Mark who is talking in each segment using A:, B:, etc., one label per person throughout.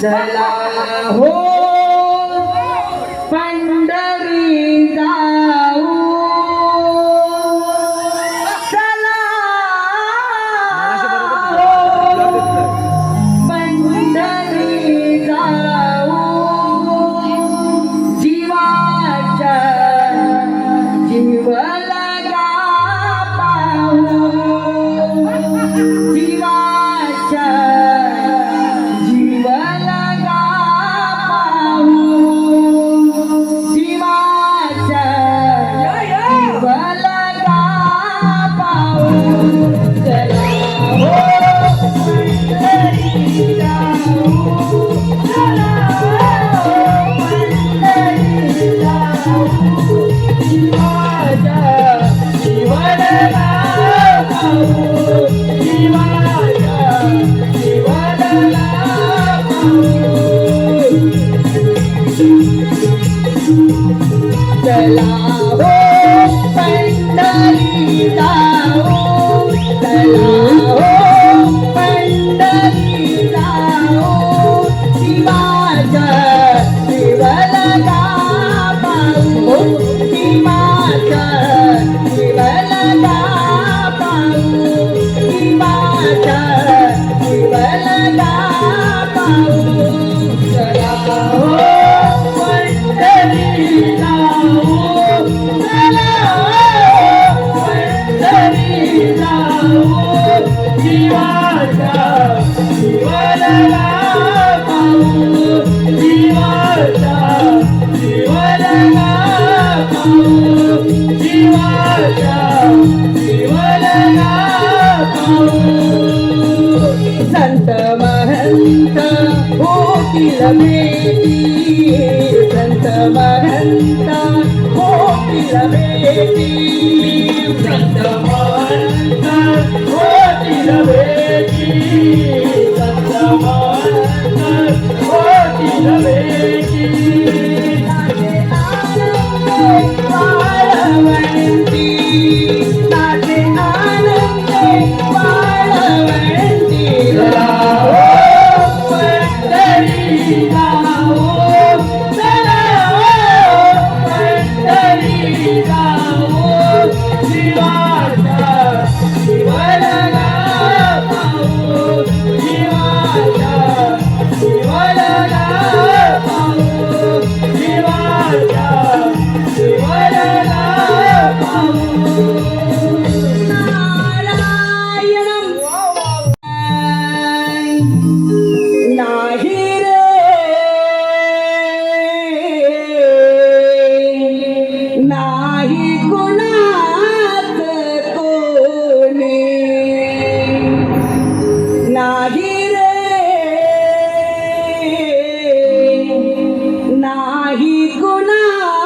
A: जला हो Santa Maranta, oh, Pilame, Santa Maranta, oh, Pilame,
B: Santa Maranta, oh, Pilame, Santa
A: রাখো না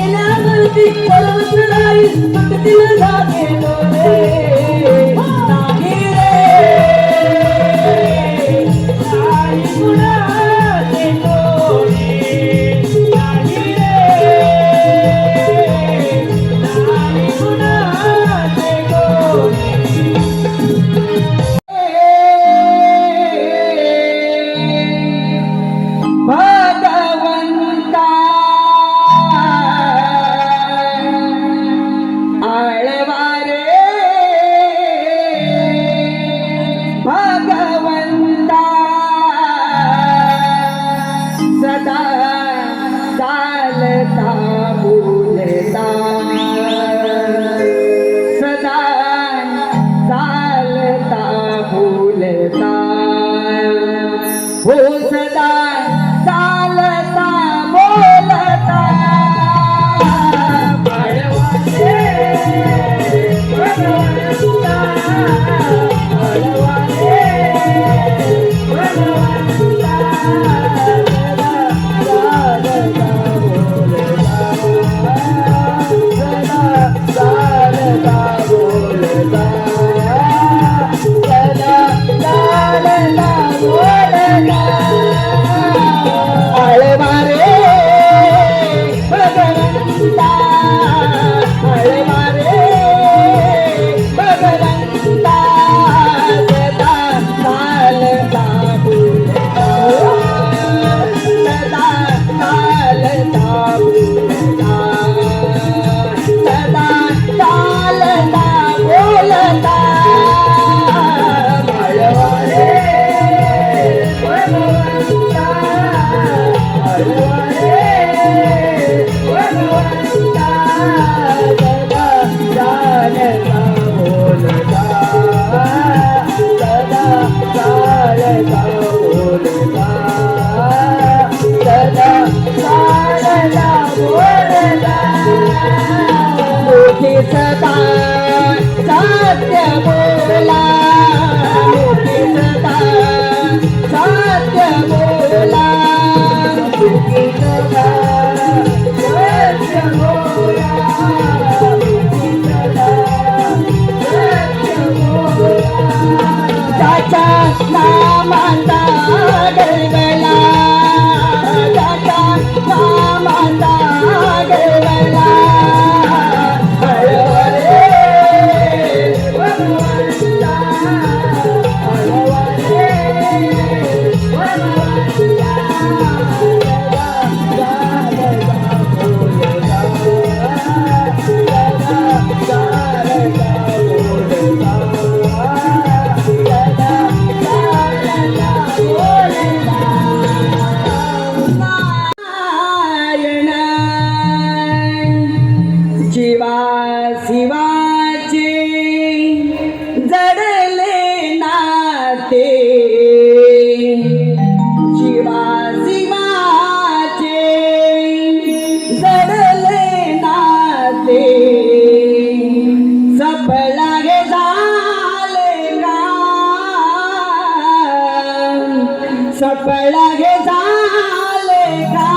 A: পরশ নাই ভক্তি লাগে মনে चालता शिवाचे जडले नाते. शिवा शिवाचे जडले नाते. सफला गे झाले का? सफला गे झाले का?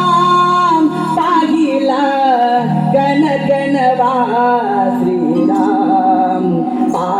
A: पाहिला गण गणवा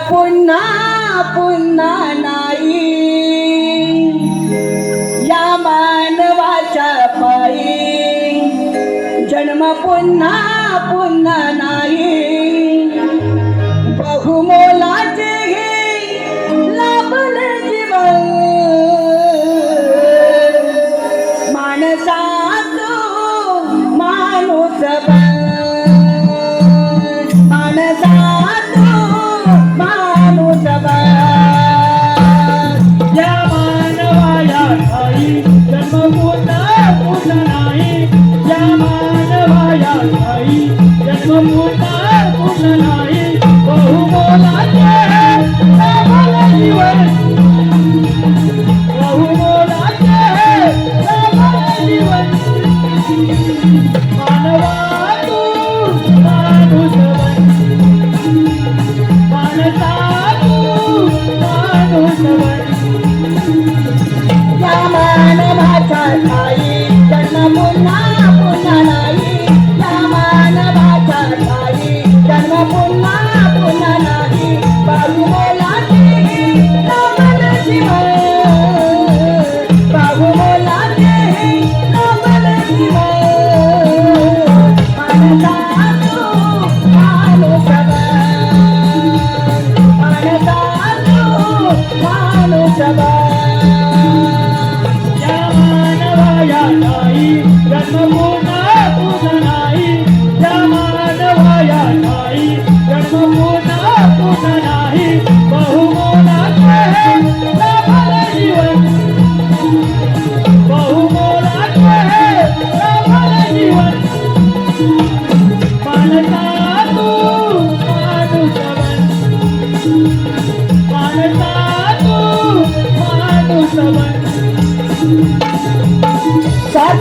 A: পুন্না পুন্না
B: বহু মোলা